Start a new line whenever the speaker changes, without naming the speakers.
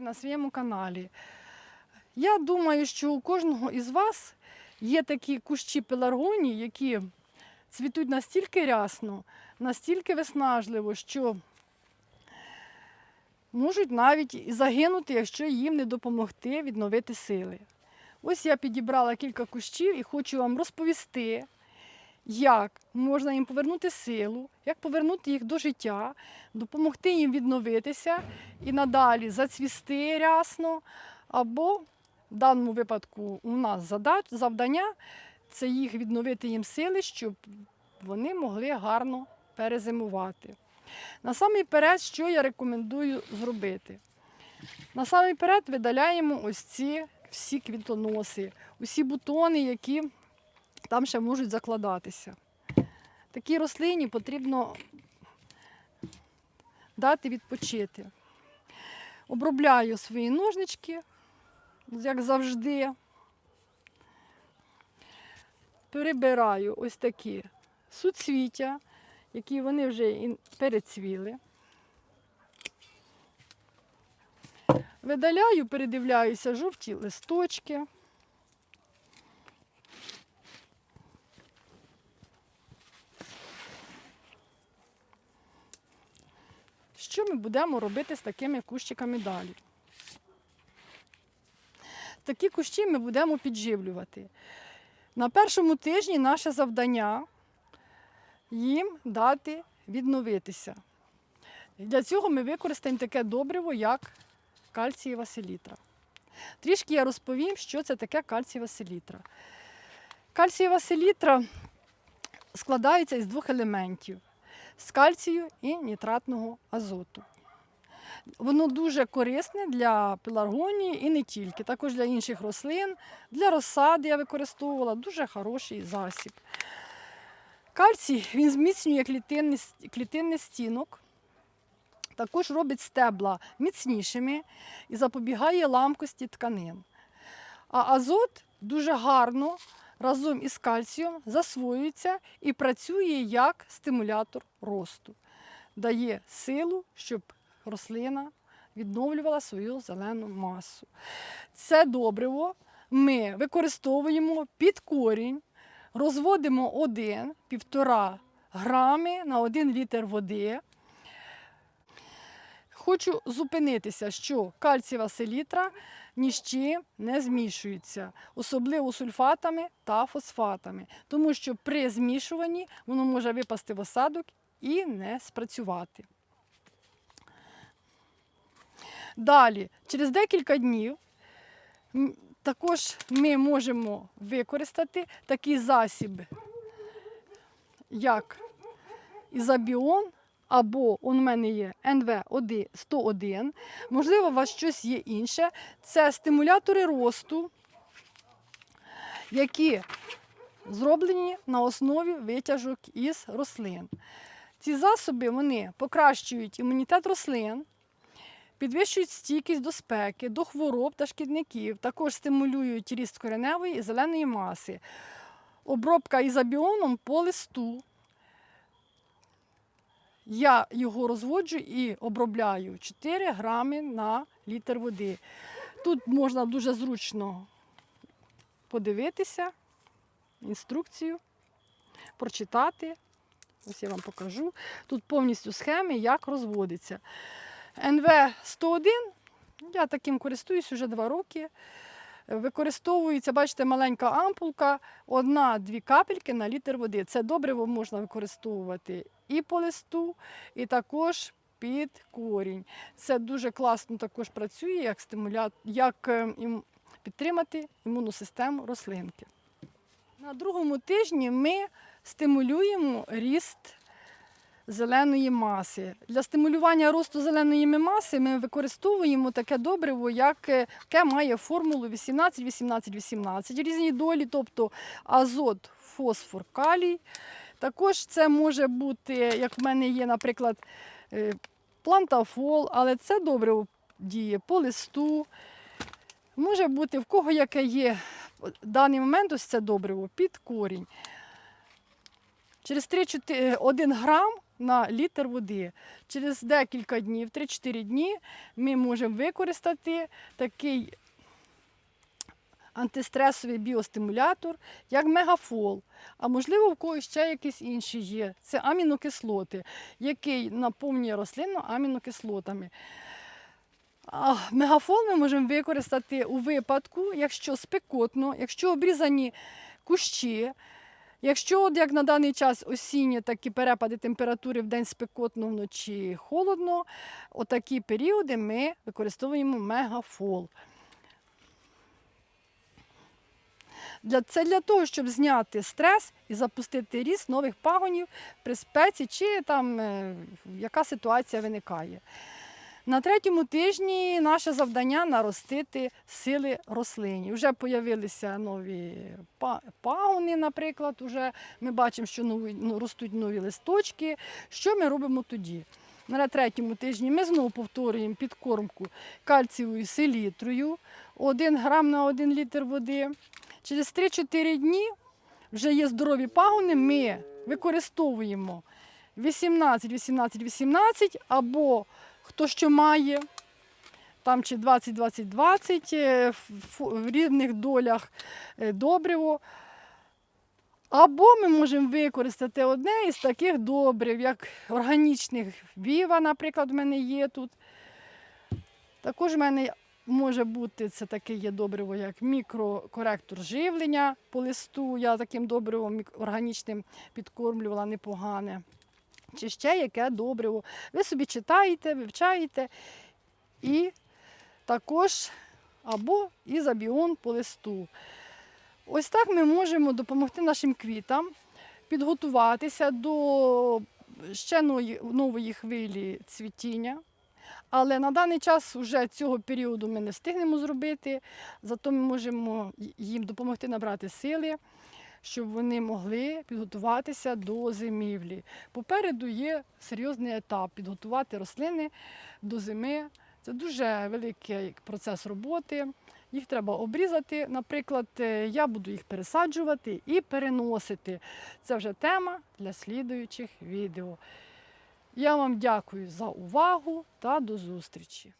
друзі, на своєму каналі. Я думаю, що у кожного із вас є такі кущі пеларгонії, які цвітуть настільки рясно, настільки виснажливо, що можуть навіть і загинути, якщо їм не допомогти відновити сили. Ось я підібрала кілька кущів і хочу вам розповісти, як можна їм повернути силу, як повернути їх до життя, допомогти їм відновитися і надалі зацвісти рясно. Або в даному випадку у нас задач, завдання це їх відновити їм сили, щоб вони могли гарно перезимувати. Насамперед, що я рекомендую зробити? Насамперед видаляємо ось ці всі квітоноси, усі бутони, які там ще можуть закладатися. Такій рослині потрібно дати відпочити. Обробляю свої ножнички, як завжди. Перебираю ось такі суцвіття, які вони вже перецвіли. Видаляю, передивляюся жовті листочки. Що ми будемо робити з такими кущиками далі? Такі кущі ми будемо підживлювати. На першому тижні наше завдання їм дати відновитися. Для цього ми використаємо таке добриво, як кальцієва селітра. Трішки я розповім, що це таке кальцієва селітра. Кальцієва селітра складається із двох елементів з кальцію і нітратного азоту. Воно дуже корисне для пеларгонії і не тільки, також для інших рослин, для розсади я використовувала дуже хороший засіб. Кальцій він зміцнює клітинний, стінок, також робить стебла міцнішими і запобігає ламкості тканин. А азот дуже гарно разом із кальцієм засвоюється і працює як стимулятор росту, дає силу, щоб рослина відновлювала свою зелену масу. Це добриво ми використовуємо під корінь, розводимо 1-1,5 грами на 1 літр води. Хочу зупинитися, що кальцієва селітра ні з чим не змішується, особливо сульфатами та фосфатами, тому що при змішуванні воно може випасти в осадок і не спрацювати. Далі, через декілька днів також ми можемо використати такий засіб, як ізобіон, або у мене є НВ 101. Можливо, у вас щось є інше. Це стимулятори росту, які зроблені на основі витяжок із рослин. Ці засоби вони покращують імунітет рослин, підвищують стійкість до спеки, до хвороб та шкідників, також стимулюють ріст кореневої і зеленої маси. Обробка ізобіоном по листу. Я його розводжу і обробляю 4 грами на літр води. Тут можна дуже зручно подивитися, інструкцію, прочитати. Ось я вам покажу. Тут повністю схеми, як розводиться. НВ-101, я таким користуюсь вже 2 роки. Використовується, бачите, маленька ампулка, одна-дві капельки на літр води. Це добриво можна використовувати і по листу, і також під корінь. Це дуже класно також працює, як стимулят, як е, підтримати імунну систему рослинки. На другому тижні ми стимулюємо ріст зеленої маси. Для стимулювання росту зеленої маси ми використовуємо таке добриво, е, яке має формулу 18-18-18, різні долі, тобто азот, фосфор, калій. Також це може бути, як в мене є, наприклад, е, плантафол, але це добриво діє по листу. Може бути, в кого яке є в даний момент ось це добриво під корінь. Через 3-1 грам на літр води. Через декілька днів, 3-4 дні, ми можемо використати такий антистресовий біостимулятор, як мегафол. А можливо, в когось ще якийсь інший є. Це амінокислоти, який наповнює рослину амінокислотами. А мегафол ми можемо використати у випадку, якщо спекотно, якщо обрізані кущі, якщо, от як на даний час осінні такі перепади температури в день спекотно, вночі холодно, отакі періоди ми використовуємо мегафол. Це для того, щоб зняти стрес і запустити ріст нових пагонів при спеці, чи там е, яка ситуація виникає. На третьому тижні наше завдання наростити сили рослині. Вже з'явилися нові па- пагони, наприклад. Уже ми бачимо, що нові, ну, ростуть нові листочки. Що ми робимо тоді? На третьому тижні ми знову повторюємо підкормку кальцієвою селітрою 1 грам на 1 літр води. Через 3-4 дні вже є здорові пагони, ми використовуємо 18, 18, 18 або хто що має, там чи 20, 20, 20 е, в рівних долях е, добриво. Або ми можемо використати одне із таких добрив, як органічних віва, наприклад, в мене є тут. Також в мене може бути це таке є добриво, як мікрокоректор живлення по листу. Я таким добривом органічним підкормлювала непогане. Чи ще яке добриво. Ви собі читаєте, вивчаєте і також або ізобіон по листу. Ось так ми можемо допомогти нашим квітам підготуватися до ще нової, хвилі цвітіння. Але на даний час вже цього періоду ми не встигнемо зробити, зато ми можемо їм допомогти набрати сили, щоб вони могли підготуватися до зимівлі. Попереду є серйозний етап підготувати рослини до зими. Це дуже великий процес роботи. Їх треба обрізати. Наприклад, е, я буду їх пересаджувати і переносити. Це вже тема для слідуючих відео. Я вам дякую за увагу та до зустрічі.